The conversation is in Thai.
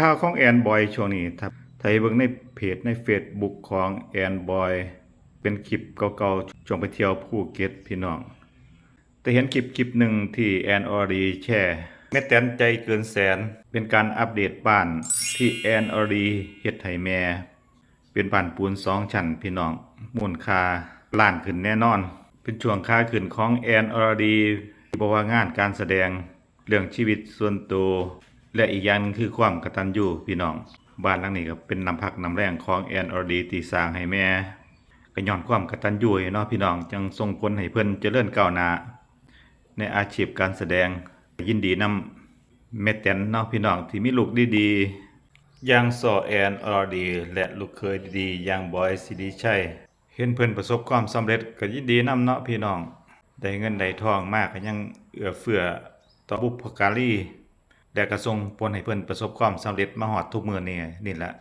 ข่าวของแอนบอยช่วงนี้ครับไทยเบิ่งในเพจใน Facebook ของแอนบอยเป็นคลิปเก่าๆช่วงไปเที่ยวภูเก็ตพี่น้อง แต่เห็นคลิปคลิปหนึ่งที่แอนออรีแชร์แม่แตนใจเกินแสน เป็นการอัปเดตบ้านที่แอนออรีเฮ็ดให้แม่เป็นบ้านปูนสองชั้นพี่น้องมูลค่าล้านขึ้นแน่นอน เป็นช่วงค่าขึ้นของแอนออรีบอกว่างานการแสดงเรื่องชีวิตส่วนตัว และอีกอย่างนึงคือความกตัญญูพี่น้อง บ้านหลังนี้ก็เป็นน้ำพักน้ำแรงของแอนออรีที่สร้างให้แม่ก็ย้อนความกตัญญูเนาะพี่น้องจังส่งผลให้เพิ่นเจริญก้าวหน้าในอาชีพการแสดงยินดีนำเมตแตนเนาะพี่น้องที่มีลูกดีๆอย่างซอแอนอรดี และลูกเคยดีๆอย่างบอยสิริชัยเห็นเพิ่นประสบความสำเร็จก็ยินดีนำเนาะพี่น้องได้เงินได้ทองมากก็ยังเอื้อเฟื้อต่อบุพการี และกระทรงผลให้เพิ่นประสบความสำเร็จมาหอดทุกมื้อนี่นี่แหละ